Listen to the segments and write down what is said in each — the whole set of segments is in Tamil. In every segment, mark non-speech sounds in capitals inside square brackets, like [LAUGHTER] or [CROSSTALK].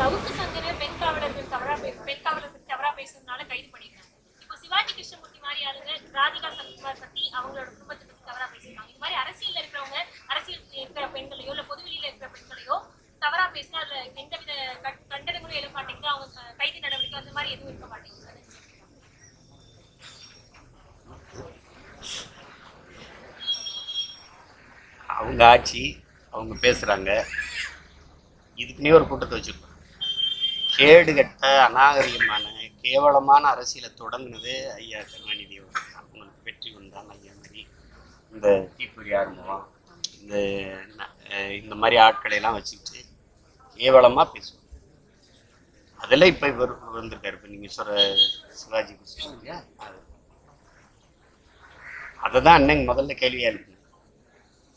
சவுக்கு சங்கரே பெண் காவலர்கள் தவறா பெண் காவலர்கள் தவறா பேசுறதுனால கைது பண்ணிருக்காங்க இப்போ சிவாஜி கிருஷ்ணமூர்த்தி மாதிரி ஆளுங்க ராதிகா சரத்குமார் பத்தி அவங்களோட குடும்பத்தை பத்தி தவறா பேசியிருக்காங்க. இது மாதிரி அரசியல் இருக்கிறவங்க அரசியல் இருக்கிற பெண்களையோ இல்ல பொதுவெளியில இருக்கிற பெண்களையோ தவறா பேசினா அதுல எந்தவித கண்டனங்களும் எழ மாட்டேங்குது. அவங்க கைது நடவடிக்கை அந்த மாதிரி எதுவும் இருக்க மாட்டேங்குது. அவங்க ஆட்சி அவங்க பேசுகிறாங்க இதுக்குன்னே ஒரு கூட்டத்தை வச்சுருக்கோம். கேடு கட்ட அநாகரிகமான கேவலமான அரசியலை தொடங்கினது ஐயா கருணாநிதி அவர்கள் தான். உங்களுக்கு வெற்றி உண்டான் ஐயா மாதிரி. இந்த தீப்பொறி ஆரம்பம் இந்த இந்த மாதிரி ஆட்களை எல்லாம் வச்சுக்கிட்டு கேவலமாக பேசுவோம். அதெல்லாம் இப்போ இவர் வந்திருக்காரு. இப்போ நீங்கள் சொல்கிற சிவாஜி கிருஷ்ணன் இல்லையா? அது அதை தான் அண்ணன் முதல்ல கேள்வியாக இருக்கு.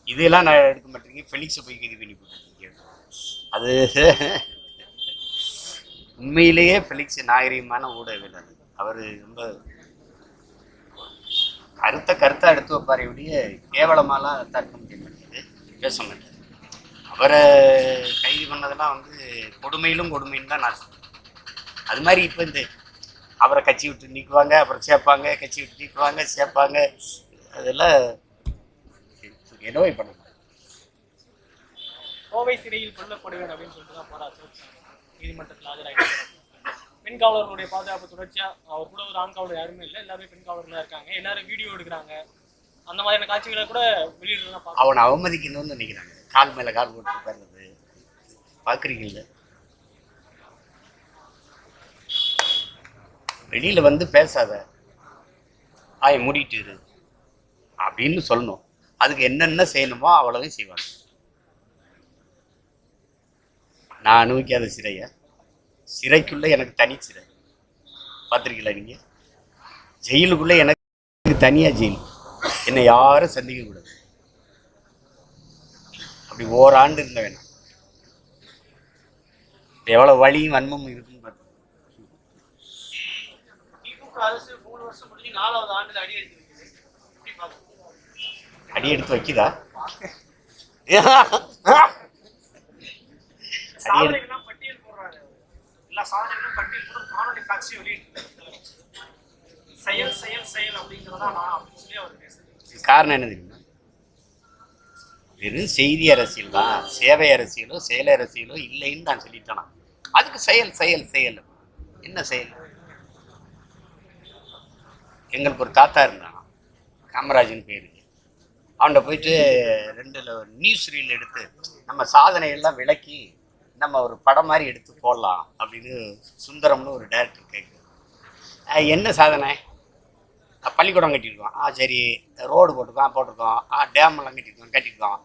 இதெல்லாம் நான் எடுக்க மாட்டேங்க ஃபெலிக்ஸை போய் கைது பண்ணி போட்டுருக்கீங்க. அது [LAUGHS] உண்மையிலேயே ஃபெலிக்ஸ் நாகரிகமான ஊடகவியலாளர். அவர் ரொம்ப கருத்தை கருத்தை எடுத்து வைப்பார் இப்படியே கேவலமாலாம் தர்க்க முடியாது மாட்டேங்குது பேச மாட்டார் அவரை கைது பண்ணதெல்லாம் வந்து கொடுமையிலும் கொடுமைன்னு தான் நான் சொல்றேன் அது மாதிரி இப்போ இந்த அவரை கட்சி விட்டு நீக்குவாங்க அப்புறம் சேர்ப்பாங்க கட்சி விட்டு நீக்குவாங்க சேர்ப்பாங்க அதெல்லாம் என்னவோ பண்ண கோவை சிறையில் கொல்லப்படுவேன் அப்படின்னு சொல்லிட்டு தான் போராட்டம் நீதிமன்றத்தில் ஆஜராகிருக்காங்க பெண் காவலர்களுடைய பாதுகாப்பு தொடர்ச்சியாக அவர் கூட ஒரு ஆண் காவலர் யாருமே இல்லை. எல்லாருமே பெண்காவலர்களாக இருக்காங்க. எல்லாரும் வீடியோ எடுக்கிறாங்க. அந்த மாதிரியான காட்சிகளை கூட வெளியிடலாம் அவனை அவமதிக்கணும்னு நினைக்கிறாங்க. கால் மேலே கால் போட்டு உட்கார்றது. பார்க்குறீங்கல்ல வெளியில் வந்து பேசாத. ஆய மூடிட்டு இரு. அப்படின்னு சொல்லணும். அதுக்கு என்னென்ன செய்யணுமோ அவ்வளவும் செய்வாங்க. நான் அனுபவிக்காத சிறைய. சிறைக்குள்ள எனக்கு தனி சிறை. பார்த்துருக்கீங்களா நீங்க? ஜெயிலுக்குள்ள எனக்கு தனியா ஜெயில். என்னை யாரும் சந்திக்க கூடாது. அப்படி ஓராண்டு இருந்த வேணாம். எவ்வளவு வலியும் வன்மமும் இருக்குன்னு ஆண்டுல அடி எடுத்து வைக்குது எப்படி பார்க்கணும் அடி எடுத்து வைக்குதா அடி எடுத்து சாதனைகள்லாம் பட்டியல் போடுறாரு எல்லா சாதனைகளும் பட்டியல் போட்டு காணொலி காட்சி வெளியிட்டு செயல் செயல் செயல் அப்படிங்கிறதா நான் அப்படின்னு சொல்லி அவர் பேசுறேன் காரணம் என்ன தெரியுமா? வெறும் செய்தி அரசியல் தான். சேவை அரசியலோ செயல் அரசியலோ இல்லைன்னு நான் சொல்லிட்டேனா அதுக்கு செயல் செயல் செயல். என்ன செயல்? எங்களுக்கு ஒரு தாத்தா இருந்தான் காமராஜன் பேர். அவன்கிட்ட போயிட்டு ரெண்டு நியூஸ் ரீல் எடுத்து நம்ம சாதனையெல்லாம் விளக்கி நம்ம ஒரு படம் மாதிரி எடுத்து போடலாம் அப்படின்னு சுந்தரம்னு ஒரு டேரக்டர் கேட்குது என்ன சாதனை? பள்ளிக்கூடம் கட்டியிருக்கோம். ஆ சரி. ரோடு போட்டிருக்கோம் போட்டிருக்கோம். ஆ டேமெல்லாம் கட்டியிருக்கோம் கட்டியிருக்கோம்.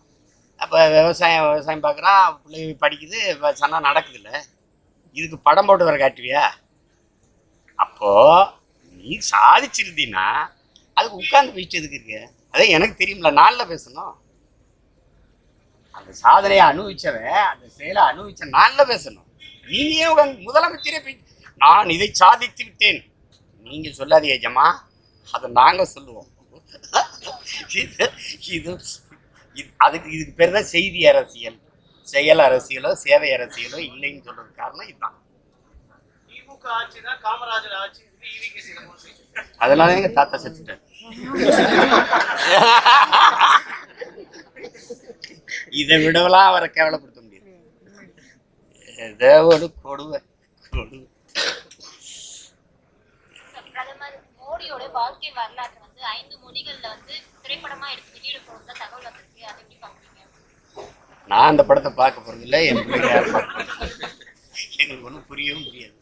அப்போ விவசாயம் விவசாயம் பார்க்குறான் பிள்ளை படிக்குது சொன்னால் நடக்குதுல்ல. இதுக்கு படம் போட்டு வர காட்டுவியா? அப்போது நீ சாதிச்சிருந்தீன்னா அதுக்கு உட்காந்து பேசிட்டு எதுக்கு இருக்கு? அதே எனக்கு தெரியும்ல நாளில் பேசணும். அந்த சாதனையை அனுபவிச்சவன் அந்த செயலை அனுபவிச்ச நாளில் பேசணும். நீங்க ஏன் உட்கார்ந்து முதலமைச்சரே நான் இதை சாதித்து விட்டேன். நீங்க சொல்லாதீங்க ஜமா அதை நாங்க சொல்லுவோம். இது இது அதுக்கு இதுக்கு பேர் தான் செய்தி அரசியல். செயல் அரசியலோ சேவை அரசியலோ இல்லைன்னு சொல்றது காரணம் இதுதான். காமராஜர் ஆட்சி அதனால எங்க தாத்தா செத்துட்டார். இதை விடவெல்லாம் அவரை கேவலப்படுத்த முடியாது. ஏதோ ஒரு பிரதமர் மோடியோட வாழ்க்கை வரலாற்று வந்து ஐந்து மொழிகள்ல வந்து திரைப்படமா எடுத்து வெளியிட போறதா தகவல் வந்திருக்கு. அதை எப்படி பாக்குறீங்க நான் அந்த படத்தை பார்க்க போறதில்ல என் பிள்ளைங்க யாரும் பார்க்க. எங்களுக்கு ஒன்றும் புரியவும் புரியாது.